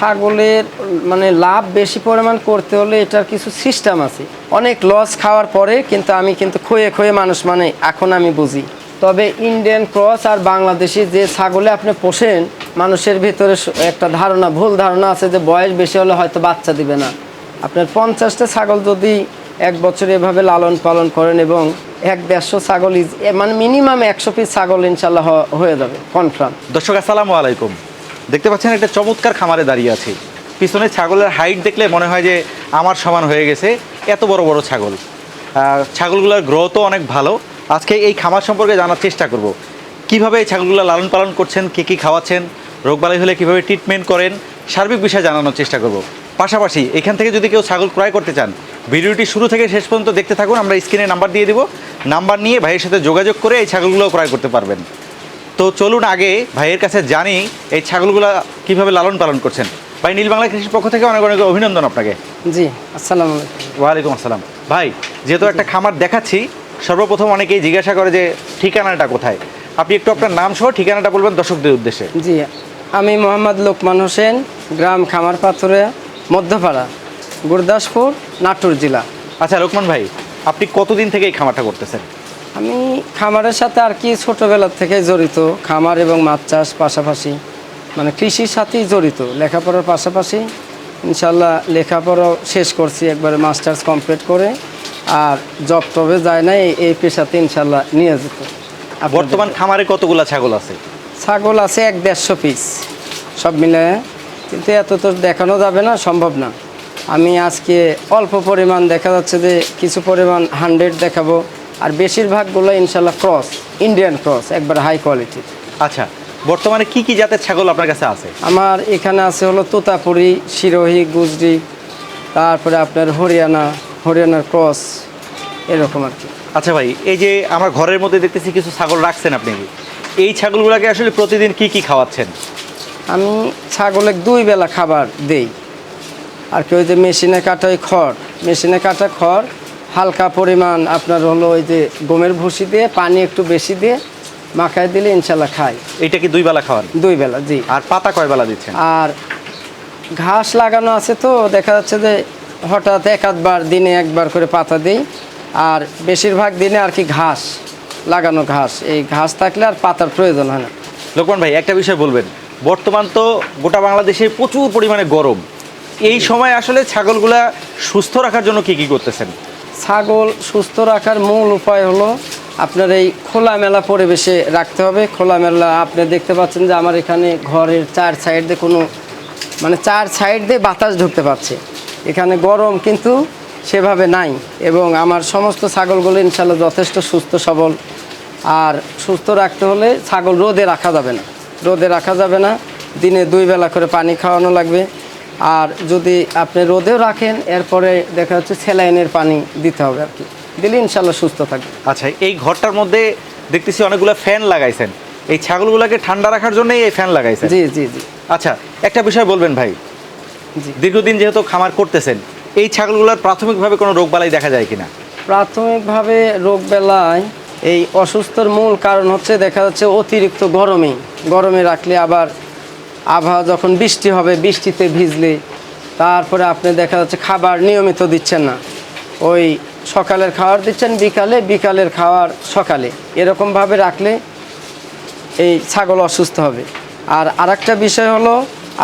ছাগলের মানে লাভ বেশি পরিমাণ করতে হলে এটার কিছু সিস্টেম আছে। অনেক লস খাওয়ার পরে কিন্তু আমি কিন্তু খয়ে খয়ে মানুষ মানে এখন আমি বুঝি। তবে ইন্ডিয়ান ক্রস আর বাংলাদেশি যে ছাগলে আপনি পোষেন, মানুষের ভিতরে একটা ধারণা, ভুল ধারণা আছে যে বয়স বেশি হলে হয়তো বাচ্চা দিবে না। আপনার পঞ্চাশটা ছাগল যদি এক বছর এভাবে লালন পালন করেন এবং এক দেড়শো ছাগল মানে মিনিমাম একশো পিস ছাগল ইনশাল্লাহ হয়ে যাবে কনফার্ম দর্শক, আসসালামু আলাইকুম। দেখতে পাচ্ছেন একটা চমৎকার খামারে দাঁড়িয়ে আছি। পিছনে ছাগলের হাইট দেখলে মনে হয় যে আমার সমান হয়ে গেছে। এত বড় বড় ছাগল। ছাগলগুলোর গ্রোথও অনেক ভালো। আজকে এই খামার সম্পর্কে জানার চেষ্টা করব। কীভাবে এই ছাগলগুলো লালন পালন করছেন, কী কী খাওয়াচ্ছেন রোগবালাই হলে কীভাবে ট্রিটমেন্ট করেন, সার্বিক বিষয়ে জানানোর চেষ্টা করব। পাশাপাশি এখান থেকে যদি কেউ ছাগল ক্রয় করতে চান, ভিডিওটি শুরু থেকে শেষ পর্যন্ত দেখতে থাকুন, আমরা স্ক্রিনে নাম্বার দিয়ে দিব। নাম্বার নিয়ে ভাইয়ের সাথে যোগাযোগ করে এই ছাগলগুলো ক্রয় করতে পারবেন। তো চলুন আগে ভাইয়ের কাছে জানি এই ছাগলগুলো কীভাবে লালন পালন করছেন। ভাই নীল বাংলা কৃষির পক্ষ থেকে অনেক অনেক অভিনন্দন আপনাকে। জি আসসালাম ওয়ালাইকুম আসসালাম। ভাই যেহেতু একটা খামার দেখাচ্ছি সর্বপ্রথম অনেকেই জিজ্ঞাসা করে যে ঠিকানাটা কোথায়? আপনি একটু আপনার নাম সহ ঠিকানাটা বলবেন দর্শকদের উদ্দেশ্যে। জি আমি মোহাম্মদ লোকমান হোসেন গ্রাম খামার পাথরে মধ্যপাড়া গুরদাসপুর নাটোর জেলা। আচ্ছা লোকমান ভাই আপনি কতদিন থেকে এই খামারটা করতেছেন? আমি খামারের সাথে আর কি ছোটোবেলার থেকে জড়িত খামার এবং মাছ চাষ পাশাপাশি মানে কৃষির সাথেই জড়িত লেখাপড়ার পাশাপাশি। ইনশাল্লাহ লেখাপড়াও শেষ করছি একবারে মাস্টার্স কমপ্লিট করে আর জব টবে যায় না এই- পেশাতে ইনশাল্লাহ নিয়ে যেত। বর্তমান খামারে কতগুলো ছাগল আছে? ছাগল আছে এক দেড়শো পিস সব মিলে। কিন্তু এত তো দেখানো যাবে না সম্ভব না। আমি আজকে অল্প পরিমাণ দেখা যাচ্ছে যে কিছু পরিমাণ হান্ড্রেড দেখাবো। আর বেশিরভাগগুলো ইনশাল্লাহ ক্রস ইন্ডিয়ান ক্রস একবার হাই কোয়ালিটির আচ্ছা বর্তমানে কি কি জাতের ছাগল আপনার কাছে আছে? আমার এখানে আছে হলো তোতাপুরি শিরোহি গুজরি তারপরে আপনার হরিয়ানা হরিয়ানার ক্রস এরকম আর কি। আচ্ছা ভাই এই যে আমার ঘরের মধ্যে দেখতেছি কিছু ছাগল রাখছেন আপনি। এই ছাগলগুলোকে আসলে প্রতিদিন কি কি খাওয়াচ্ছেন? আমি ছাগলের দুই বেলা খাবার দেই। আর কি ওই যে মেশিনে কাটা ওই খড় মেশিনে কাটা খড় হালকা পরিমাণ আপনার হলো ওই যে গমের ভুসি দিয়ে পানি একটু বেশি দিয়ে মাখায় দিলে ইনশাল্লাহ খাই। এটা কি দুই বেলা খাওয়ান? দুই বেলা জি। আর পাতা কয় বেলা দিচ্ছেন? আর ঘাস লাগানো আছে তো দেখা যাচ্ছে যে হঠাৎ এক আধবার দিনে একবার করে পাতা দিই। আর বেশিরভাগ দিনে আর কি ঘাস লাগানো ঘাস। এই ঘাস থাকলে আর পাতার প্রয়োজন হয় না। লোকমান ভাই একটা বিষয় বলবেন। বর্তমান তো গোটা বাংলাদেশে প্রচুর পরিমাণে গরম। এই সময় আসলে ছাগলগুলা সুস্থ রাখার জন্য কি কি করতেছেন? ছাগল সুস্থ রাখার মূল উপায় হলো আপনার এই খোলামেলা পরিবেশে রাখতে হবে। খোলামেলা আপনি দেখতে পাচ্ছেন যে আমার এখানে ঘরের চার সাইড দিয়ে কোনো মানে চার সাইড দিয়ে বাতাস ঢুকতে পারছে। এখানে গরম কিন্তু সেভাবে নাই এবং আমার সমস্ত ছাগলগুলো ইনশাল্লাহ যথেষ্ট সুস্থ, সবল। আর সুস্থ রাখতে হলে ছাগল রোদে রাখা যাবে না। রোদে রাখা যাবে না। দিনে দুই বেলা করে পানি খাওয়ানো লাগবে। আর যদি আপনি রোদেও রাখেন এরপরে দেখা যাচ্ছে স্যালাইনের পানি দিতে হবে আর কি। দিলে ইনশাল্লাহ সুস্থ থাকবে। আচ্ছা এই ঘরটার মধ্যে দেখতেছি অনেকগুলো ফ্যান লাগাইছেন। এই ছাগলগুলোকে ঠান্ডা রাখার জন্যই এই ফ্যান লাগাইছেন। জি জি জি। আচ্ছা একটা বিষয় বলবেন ভাই। জি। দীর্ঘদিন যেহেতু খামার করতেছেন এই ছাগলগুলোর প্রাথমিকভাবে কোনো রোগবালাই দেখা যায় কিনা? প্রাথমিকভাবে রোগ বেলায় এই অসুস্থর মূল কারণ হচ্ছে দেখা যাচ্ছে অতিরিক্ত গরমে গরমে রাখলে আবার আবহাওয়া যখন বৃষ্টি হবে, বৃষ্টিতে ভিজলে তারপরে আপনি দেখা যাচ্ছে খাবার নিয়মিত দিচ্ছেন না। ওই সকালের খাবার দিচ্ছেন, বিকালে, বিকালের খাবার সকালে। এরকমভাবে রাখলে এই ছাগল অসুস্থ হবে। আর আরেকটা বিষয় হলো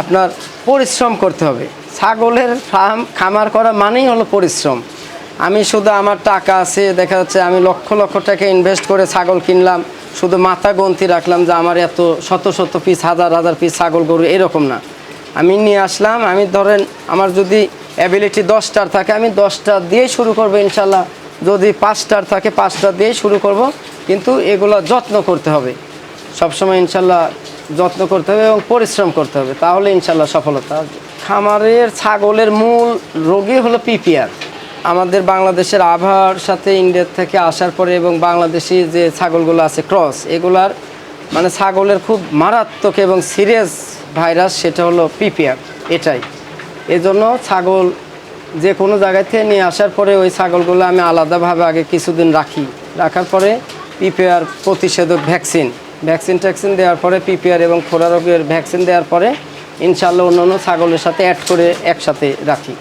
আপনার পরিশ্রম করতে হবে। ছাগলের ফার্ম, খামার করা মানেই হলো পরিশ্রম। আমি শুধু আমার টাকা আছে, দেখা যাচ্ছে আমি লক্ষ লক্ষ টাকা ইনভেস্ট করে ছাগল কিনলাম। শুধু মাথা গন্তি রাখলাম যে আমার এত শত শত পিস হাজার হাজার পিস ছাগল গরু এরকম না। আমি নিয়ে আসলাম, আমি ধরেন আমার যদি অ্যাবিলিটি দশটার থাকে, আমি দশটা দিয়েই শুরু করব ইনশাল্লাহ। যদি পাঁচটার থাকে, পাঁচটা দিয়েই শুরু করব। কিন্তু এগুলো যত্ন করতে হবে। সবসময় ইনশাল্লাহ যত্ন করতে হবে এবং পরিশ্রম করতে হবে। তাহলে ইনশাল্লাহ সফলতা। খামারের ছাগলের মূল রোগী হলো পিপিআর আমাদের বাংলাদেশের আবহাওয়ার সাথে ইন্ডিয়ার থেকে আসার পরে এবং বাংলাদেশি যে ছাগলগুলো আছে, ক্রস, এগুলার মানে ছাগলের খুব মারাত্মক এবং সিরিয়াস ভাইরাস সেটা হলো পিপিআর, এটাই। এজন্য ছাগল যে কোনো জায়গা থেকে নিয়ে আসার পরে ওই ছাগলগুলো আমি আলাদাভাবে আগে কিছুদিন রাখি। রাখার পরে পিপিআর প্রতিষেধক ভ্যাকসিন ভ্যাকসিন ট্যাকসিন দেওয়ার পরে পিপিআর এবং খোরা রোগের ভ্যাকসিন দেওয়ার পরে ইনশাল্লাহ অন্য অন্য ছাগলের সাথে অ্যাড করে একসাথে রাখি।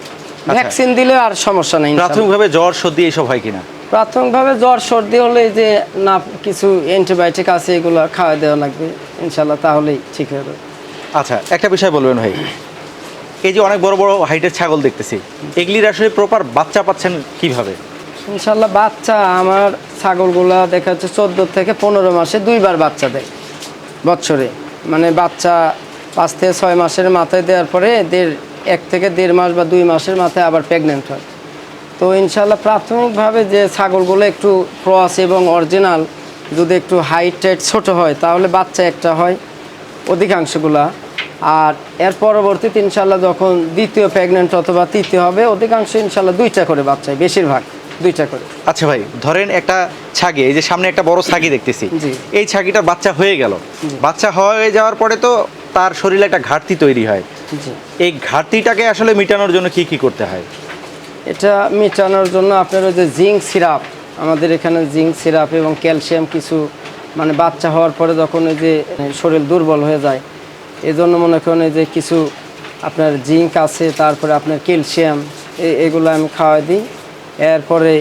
ভ্যাকসিন দিলে আর সমস্যা নেই। প্রাথমিকভাবে জ্বর সর্দি এইসব হয় কিনা? প্রাথমিকভাবে জ্বর সর্দি হলে যে না কিছু অ্যান্টিবায়োটিক আছে এগুলো খাওয়া দেওয়া লাগবে ইনশাল্লাহ তাহলেই ঠিক হয়ে যাবে আচ্ছা একটা বিষয় বলবেন ভাই। এই যে অনেক বড় বড় হাইটের ছাগল দেখতেছি এগুলির আসলে প্রপার বাচ্চা পাচ্ছেন কীভাবে? ইনশাল্লাহ বাচ্চা আমার ছাগলগুলা দেখা যাচ্ছে চোদ্দ থেকে পনেরো মাসে দুইবার বাচ্চা দেয় বছরে মানে বাচ্চা পাঁচ থেকে ছয় মাসের মাথায় দেওয়ার পরে দেড় এক থেকে দেড় মাস বা দুই মাসের মাথায় আবার প্রেগনেন্ট হয়। তো ইনশাল্লাহ প্রাথমিকভাবে যে ছাগলগুলো একটু ক্রস এবং অরিজিনাল যদি একটু হাইট টাইট ছোটো হয় তাহলে বাচ্চা একটা হয় অধিকাংশগুলা। আর এর পরবর্তীতে ইনশাল্লাহ যখন দ্বিতীয় প্রেগনেন্ট অথবা তৃতীয় হবে অধিকাংশ ইনশাল্লাহ দুইটা করে বাচ্চায় বেশিরভাগ দুইটা করে। আচ্ছা ভাই ধরেন একটা ছাগি এই যে সামনে একটা বড় ছাগি দেখতেছি। এই ছাগিটার বাচ্চা হয়ে গেল। বাচ্চা হয়ে যাওয়ার পরে তো তার শরীরে একটা ঘাটতি তৈরি হয়। এই ঘাটতিটাকে আসলে মেটানোর জন্য কি কি করতে হয়? এটা মেটানোর জন্য আপনার ওই যে জিঙ্ক সিরাপ আমাদের এখানে জিঙ্ক সিরাপ এবং ক্যালসিয়াম কিছু মানে বাচ্চা হওয়ার পরে যখন ওই যে শরীর দুর্বল হয়ে যায় এই জন্য মনে করেন এই যে কিছু আপনার জিঙ্ক আছে তারপরে আপনার ক্যালসিয়াম এগুলো আমি খাওয়াই দিই। এরপরে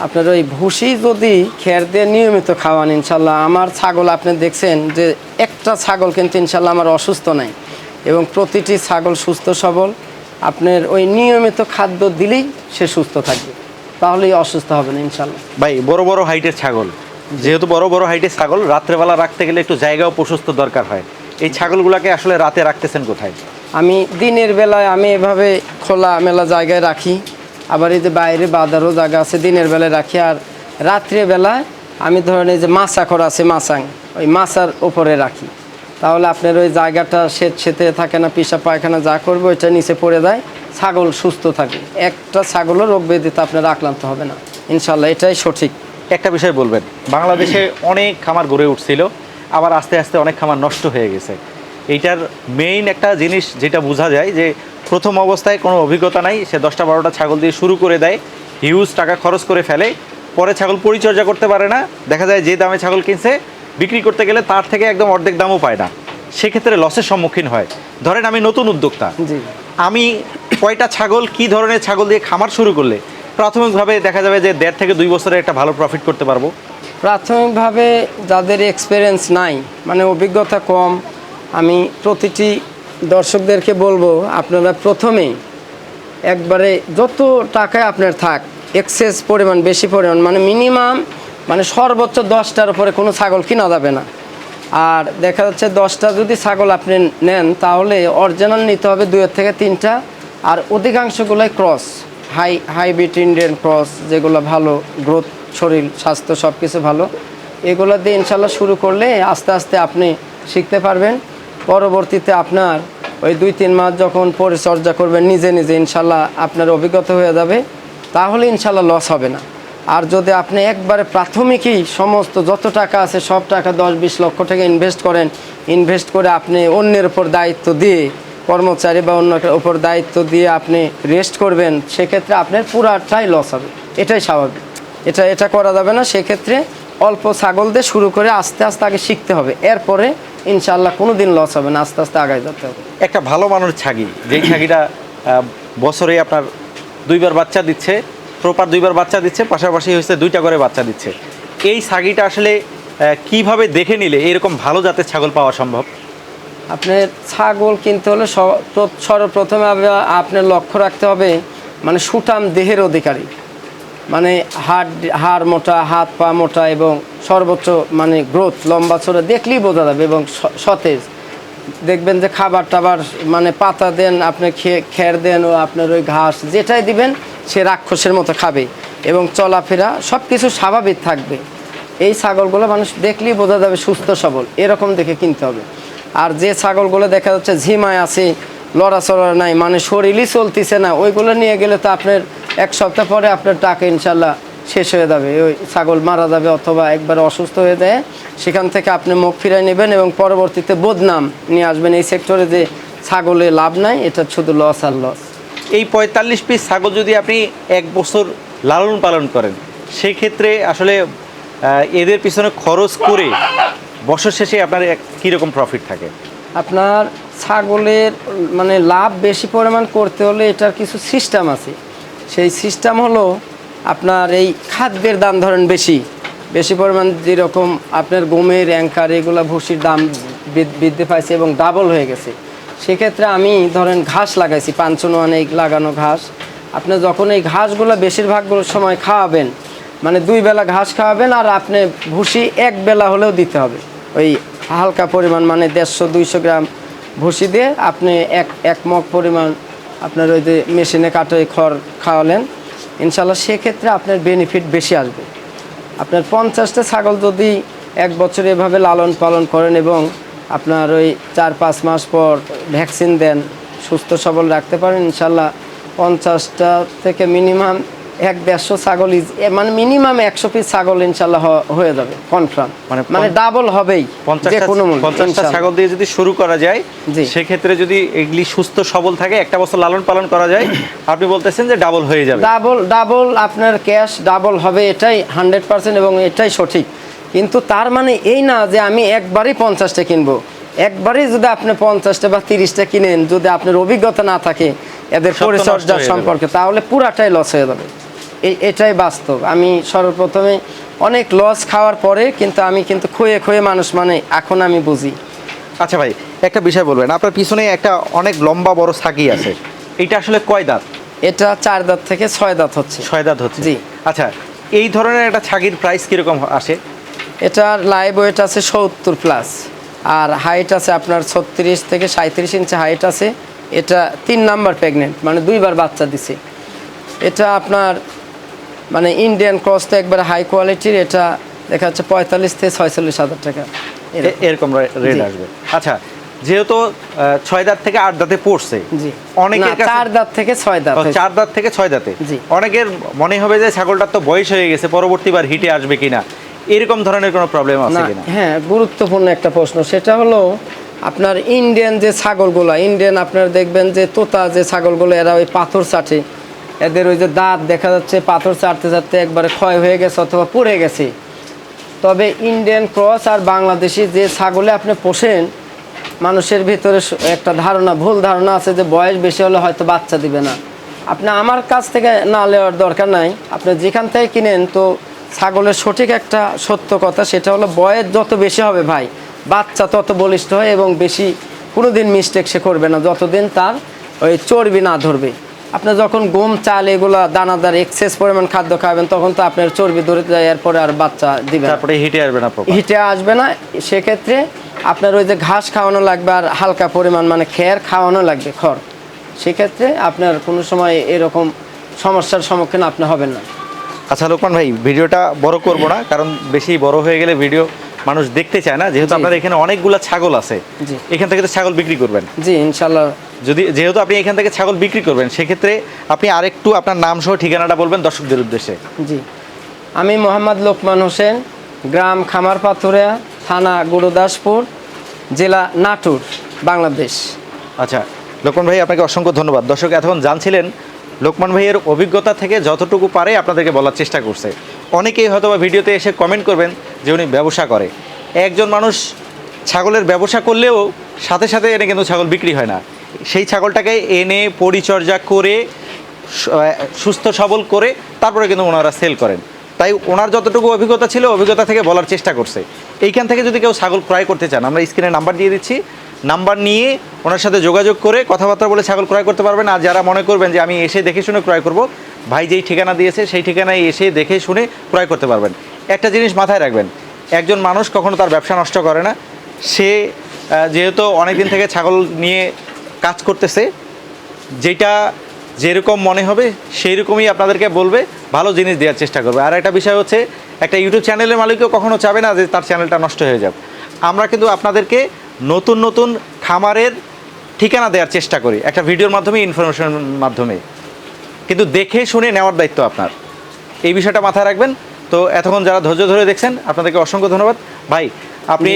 আপনার ওই ভুসি যদি খের দিয়ে নিয়মিত খাওয়ান ইনশাল্লাহ। আমার ছাগল আপনি দেখছেন যে একটা ছাগল কিন্তু ইনশাল্লাহ আমার অসুস্থ নাই। এবং প্রতিটি ছাগল সুস্থ সবল। আপনার ওই নিয়মিত খাদ্য দিলেই সে সুস্থ থাকবে। তাহলেই অসুস্থ হবে না ইনশাল্লাহ। ভাই বড় বড় হাইটের ছাগল। যেহেতু বড় বড় হাইটের ছাগল রাত্রেবেলা রাখতে গেলে একটু জায়গাও প্রশস্ত দরকার হয়। এই ছাগলগুলোকে আসলে রাতে রাখতেছেন কোথায়? আমি দিনের বেলায় আমি এভাবে খোলা মেলা জায়গায় রাখি। আবার এই যে বাইরে বাঁধারও জায়গা আছে, দিনের বেলায় রাখি। আর রাত্রে বেলায় আমি ধরেন এই যে মাছা করা আছে, মাছাং, ওই মাছার উপরে রাখি। তাহলে আপনার ওই জায়গাটা সেত সেতে থাকে না, পিসা পায়খানা যা করবে, ওইটা নিচে পড়ে যায়, ছাগল সুস্থ থাকে। একটা ছাগলও রোগ ব্যাধিতে আপনার আক্রান্ত হবে না। ইনশাল্লাহ এটাই সঠিক। একটা বিষয় বলবেন, বাংলাদেশে অনেক খামার গড়ে উঠছিল, আবার আস্তে আস্তে অনেক খামার নষ্ট হয়ে গেছে। এইটার মেইন একটা জিনিস যেটা বোঝা যায় যে প্রথম অবস্থায় কোনো অভিজ্ঞতা নাই। সে দশটা বারোটা ছাগল দিয়ে শুরু করে দেয়। হিউজ টাকা খরচ করে ফেলে। পরে ছাগল পরিচর্যা করতে পারে না। দেখা যায় যে দামে ছাগল কিনছে বিক্রি করতে গেলে তার থেকে একদম অর্ধেক দামও পায় না। সেক্ষেত্রে লসের সম্মুখীন হয়। ধরেন আমি নতুন উদ্যোক্তা। আমি কয়টা ছাগল কি ধরনের ছাগল দিয়ে খামার শুরু করলে প্রাথমিকভাবে দেখা যাবে যে দেড় থেকে দুই বছরে একটা ভালো প্রফিট করতে পারব? প্রাথমিকভাবে যাদের এক্সপিরিয়েন্স নাই মানে অভিজ্ঞতা কম আমি প্রতিটি দর্শকদেরকে বলব, আপনারা প্রথমেই একবারে যত টাকায় আপনার থাক এক্সেস পরিমাণ বেশি পরিমাণ মানে মিনিমাম মানে সর্বোচ্চ দশটার উপরে কোনো ছাগল কিনা যাবে না। আর দেখা যাচ্ছে দশটা যদি ছাগল আপনি নেন, তাহলে অরিজিনাল নিতে হবে দুইয়ের থেকে তিনটা, আর অধিকাংশগুলোই cross high hybrid Indian cross যেগুলো ভালো গ্রোথ শরীর, স্বাস্থ্য সব কিছু ভালো। এগুলো দিয়ে ইনশাল্লাহ শুরু করলে আস্তে আস্তে আপনি শিখতে পারবেন। পরবর্তীতে আপনার ওই দুই, তিন মাস যখন পরিচর্যা করবেন, নিজে নিজে ইনশাল্লাহ আপনার অভিজ্ঞতা হয়ে যাবে, তাহলে ইনশাল্লাহ লস হবে না। আর যদি আপনি একবারে প্রাথমিকই সমস্ত যত টাকা আছে, সব টাকা দশ, বিশ লক্ষ টাকা ইনভেস্ট করেন ইনভেস্ট করে আপনি অন্যের উপর দায়িত্ব দিয়ে, কর্মচারী বা অন্য উপর দায়িত্ব দিয়ে আপনি রেস্ট করবেন, সেক্ষেত্রে আপনার পুরাটাই লস হবে। এটাই স্বাভাবিক। এটা এটা করা যাবে না, সেক্ষেত্রে অল্প ছাগল দিয়ে শুরু করে আস্তে আস্তে আগে শিখতে হবে। এরপরে ইনশাল্লাহ কোনো দিন লস হবে না আস্তে আস্তে আগায় যেতে হবে। একটা ভালো মানুষ ছাগি যেই ছাগিটা বছরে আপনার দুইবার বাচ্চা দিচ্ছে প্রপার দুইবার বাচ্চা দিচ্ছে পাশাপাশি হচ্ছে দুইটা করে বাচ্চা দিচ্ছে। এই ছাগিটা আসলে কীভাবে দেখে নিলে এরকম ভালো জাতের ছাগল পাওয়া সম্ভব? আপনার ছাগল কিনতে হলে সর্বপ্রথমে আপনার লক্ষ্য রাখতে হবে মানে সুটাম দেহের অধিকারী। মানে হাড় হাড় মোটা, হাত পা মোটা এবং সর্বোচ্চ মানে গ্রোথ লম্বা চড়া দেখলেই বোঝা যাবে এবং সতেজ। দেখবেন যে খাবার টাবার মানে পাতা দেন, আপনি খেয়ে খের দেন ও আপনার ওই ঘাস যেটাই দিবেন, সে রাক্ষসের মতো খাবে এবং চলাফেরা সব কিছু স্বাভাবিক থাকবে। এই ছাগলগুলো মানুষ দেখলেই বোঝা যাবে সুস্থ, সবল। এরকম দেখে কিনতে হবে। আর যে ছাগলগুলো দেখা যাচ্ছে ঝিমায় আছে লড়াচড়া নাই মানে শরীরই চলতেছে না, ওইগুলো নিয়ে গেলে তো আপনার এক সপ্তাহ পরে আপনার টাকা ইনশাল্লাহ শেষ হয়ে যাবে। ওই ছাগল মারা যাবে অথবা একবার অসুস্থ হয়ে যায় সেখান থেকে আপনি মুখ ফিরে নেবেন এবং পরবর্তীতে বদনাম নিয়ে আসবেন এই সেক্টরে যে ছাগলে লাভ নাই এটা শুধু লস আর লস এই পঁয়তাল্লিশ পিস ছাগল যদি আপনি এক বছর লালন পালন করেন সেই ক্ষেত্রে আসলে এদের পিছনে খরচ করে বছর শেষে আপনার এক- কীরকম প্রফিট থাকে? আপনার ছাগলের মানে লাভ বেশি পরিমাণ করতে হলে এটার কিছু সিস্টেম আছে। সেই সিস্টেম হলো আপনার এই খাদ্যের দাম ধরেন বেশি। বেশি পরিমাণ যেরকম আপনার গমের অ্যাঙ্কার এগুলো ভুসির দাম বৃদ্ধি পাইছে এবং ডাবল হয়ে গেছে। সেক্ষেত্রে আমি ধরেন ঘাস লাগাইছি পাঞ্চনোয়ানে এই লাগানো ঘাস। আপনি যখন এই ঘাসগুলো বেশিরভাগগুলো সময় খাওয়াবেন মানে দুই বেলা ঘাস খাওয়াবেন আর আপনি ভুসি এক বেলা হলেও দিতে হবে। ওই হালকা পরিমাণ মানে দেড়শো, দুইশো গ্রাম ভুসি দিয়ে আপনি এক এক মগ পরিমাণ আপনার ওই যে মেশিনে কাটে খড় খাওয়ালেন, ইনশাল্লাহ সেক্ষেত্রে আপনার বেনিফিট বেশি আসবে। আপনার পঞ্চাশটা ছাগল যদি এক বছর এভাবে লালন পালন করেন এবং আপনার ওই চার পাঁচ মাস পর ভ্যাকসিন দেন, সুস্থ সবল রাখতে পারেন, ইনশাল্লাহ পঞ্চাশটা থেকে মিনিমাম এক দেড়শো ছাগল মানে মিনিমাম একশো পিস ছাগল ইনশাল্লাহ হয়ে যাবে কনফার্ম মানে মানে ডাবল হবেই যে পঞ্চাশটা কোনো পঞ্চাশটা ছাগল দিয়ে যদি শুরু করা যায় জি। সেক্ষেত্রে যদি এগুলি সুস্থ সবল থাকে একটা বছর লালন পালন করা যায় আপনি বলতেছেন যে ডাবল হয়ে যাবে। ডাবল ডাবল আপনার ক্যাশ ডাবল হবে এটাই হান্ড্রেড পার্সেন্ট এবং এটাই সঠিক। কিন্তু তার মানে এই না যে আমি একবারই পঞ্চাশটা কিনবো। একবারই যদি আপনি পঞ্চাশটা বা তিরিশটা কিনেন যদি আপনার অভিজ্ঞতা না থাকে এদের সব তো নষ্ট পরিচর্যা সম্পর্কে তাহলে পুরাটাই লস হয়ে যাবে। এটাই বাস্তব। আমি সর্বপ্রথমে অনেক লস খাওয়ার পরে কিন্তু আমি কিন্তু খুয়ে খুয়ে মানুষ মানে এখন আমি বুঝি। আচ্ছা ভাই একটা বিষয় বলবেন আপনার পিছনে একটা অনেক লম্বা বড় সাকি আছে। এটা আসলে কয় দাঁত? এটা চার দাঁত থেকে ছয় দাঁত হচ্ছে। ছয় দাঁত হচ্ছে। জি। আচ্ছা এই ধরনের একটা ছাগির প্রাইস কীরকম আসে? এটার লাইভ ওয়েট আছে সত্তর প্লাস আর হাইট আছে আপনার ছত্রিশ থেকে সাঁত্রিশ ইঞ্চি হাইট আছে। এটা তিন নাম্বার প্রেগনেন্ট মানে দুইবার বাচ্চা দিছে। এটা আপনার মানে ইন্ডিয়ান ক্রস তো একবার হাই কোয়ালিটির এটা দেখা যাচ্ছে পঁয়তাল্লিশ থেকে ছয়চল্লিশ হাজার টাকা। এরকম। রেট আসবে। আচ্ছা যেহেতু ছয় দাঁত থেকে আট দাঁতে পড়ছে অনেকের চার দাঁত থেকে ছয় দাঁত। চার দাঁত থেকে ছয় দাঁতে। অনেকের মনে হবে যে ছাগলটার তো বয়স হয়ে গেছে পরবর্তীবার হিটে আসবে কিনা। এরকম ধরনের কোনো প্রবলেম আছে কিনা? হ্যাঁ গুরুত্বপূর্ণ একটা প্রশ্ন। সেটা হলো আপনার ইন্ডিয়ান যে ছাগলগুলো ইন্ডিয়ান আপনার দেখবেন যে তোতা যে ছাগলগুলো এরা ওই পাথর চাটে। এদের ওই যে দাঁত দেখা যাচ্ছে, পাথর চাটতে চাটতে একবারে ক্ষয় হয়ে গেছে অথবা পড়ে গেছে। তবে ইন্ডিয়ান ক্রস আর বাংলাদেশি যে ছাগলে আপনি পোষেন, মানুষের ভিতরে একটা ধারণা, ভুল ধারণা আছে যে বয়স বেশি হলে হয়তো বাচ্চা দিবে না। আপনি আমার কাছ থেকে না নেওয়ার দরকার নাই। আপনি যেখান থেকে কিনেন, তো ছাগলের সঠিক একটা সত্য কথা সেটা হলো বয়স যত বেশি হবে ভাই, বাচ্চা তত বলিষ্ঠ হয় এবং বেশি কোনোদিন মিস্টেক সে করবে না, যতদিন তার ওই চর্বি না ধরবে। আপনি যখন গম চাল এগুলা দানাদার এক্সেস পরিমাণ খাদ্য খাবেন তখন তো আপনার চর্বি ধরে যায় এরপরে আর বাচ্চা দিবে। তারপরে হিটে আসবে না। হিটে আসবে না সেক্ষেত্রে আপনার ওই যে ঘাস খাওয়ানো লাগবে আর হালকা পরিমাণ মানে খের খাওয়ানো লাগবে খড় সেক্ষেত্রে আপনার কোনো সময় এরকম সমস্যার সম্মুখীন আপনি হবেন না আচ্ছা লোকমান ভাই ভিডিওটা বড় করব না কারণ বেশি বড় হয়ে গেলে ভিডিও মানুষ দেখতে চায় না যেহেতু। আপনার এখানে অনেকগুলা ছাগল আছে। এখান থেকে তো ছাগল বিক্রি করবেন জি ইনশাল্লাহ যদি যেহেতু আপনি এখান থেকে ছাগল বিক্রি করবেন সেক্ষেত্রে আপনি আরেকটু আপনার নাম সহ ঠিকানাটা বলবেন দর্শকদের উদ্দেশ্যে। জি। আমি মোহাম্মদ লোকমান হোসেন গ্রাম খামার পাথুরিয়া থানা গুরুদাসপুর জেলা নাটোর বাংলাদেশ। আচ্ছা লোকমান ভাই আপনাকে অসংখ্য ধন্যবাদ। দর্শক এতক্ষণ জানছিলেন লোকমান ভাইয়ের অভিজ্ঞতা থেকে যতটুকু পারে আপনাদেরকে বলার চেষ্টা করছে। অনেকেই হয়তো বা ভিডিওতে এসে কমেন্ট করবেন যে উনি ব্যবসা করে। একজন মানুষ ছাগলের ব্যবসা করলেও সাথে সাথে এনে কিন্তু ছাগল বিক্রি হয় না। সেই ছাগলটাকে এনে পরিচর্যা করে সুস্থ সবল করে তারপরে কিন্তু ওনারা সেল করেন। তাই ওনার যতটুকু অভিজ্ঞতা ছিল, অভিজ্ঞতা থেকে বলার চেষ্টা করছে। এইখান থেকে যদি কেউ ছাগল ক্রয় করতে চান, আমরা স্ক্রিনে নাম্বার দিয়ে দিচ্ছি। নাম্বার নিয়ে ওনার সাথে যোগাযোগ করে কথাবার্তা বলে ছাগল ক্রয় করতে পারবেন। আর যারা মনে করবেন যে আমি এসে দেখে শুনে ক্রয় করব, ভাই যেই ঠিকানা দিয়েছে, সেই ঠিকানায় এসে দেখে শুনে ক্রয় করতে পারবেন। একটা জিনিস মাথায় রাখবেন, একজন মানুষ কখনো তার ব্যবসা নষ্ট করে না। সে যেহেতু অনেকদিন থেকে ছাগল নিয়ে কাজ করতেছে, যেটা যেরকম মনে হবে সেই রকমই আপনাদেরকে বলবে, ভালো জিনিস দেওয়ার চেষ্টা করবে। আর একটা বিষয় হচ্ছে, একটা ইউটিউব চ্যানেলের মালিকও কখনো চাবে না যে তার চ্যানেলটা নষ্ট হয়ে যাবে আমরা কিন্তু আপনাদেরকে নতুন নতুন খামারের ঠিকানা দেওয়ার চেষ্টা করি, একটা ভিডিওর মাধ্যমে ইনফরমেশনের মাধ্যমে। কিন্তু দেখে শুনে নেওয়ার দায়িত্ব আপনার। এই বিষয়টা মাথায় রাখবেন। তো এতক্ষণ যারা ধৈর্য ধরে দেখছেন, আপনাদেরকে অসংখ্য ধন্যবাদ। ভাই, আপনি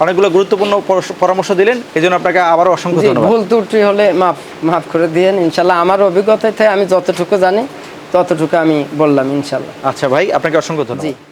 অনেকগুলো গুরুত্বপূর্ণ পরামর্শ- দিলেন এই জন্য আপনাকে আবারও অসংখ্য ধন্যবাদ। ভুল ত্রুটি হলে মাফ মাফ করে দিয়েন ইনশাল্লাহ। আমার অভিজ্ঞতা থেকে আমি যতটুকু জানি ততটুকু আমি বললাম ইনশাল্লাহ। আচ্ছা ভাই আপনাকে অসংখ্য ধন্যবাদ।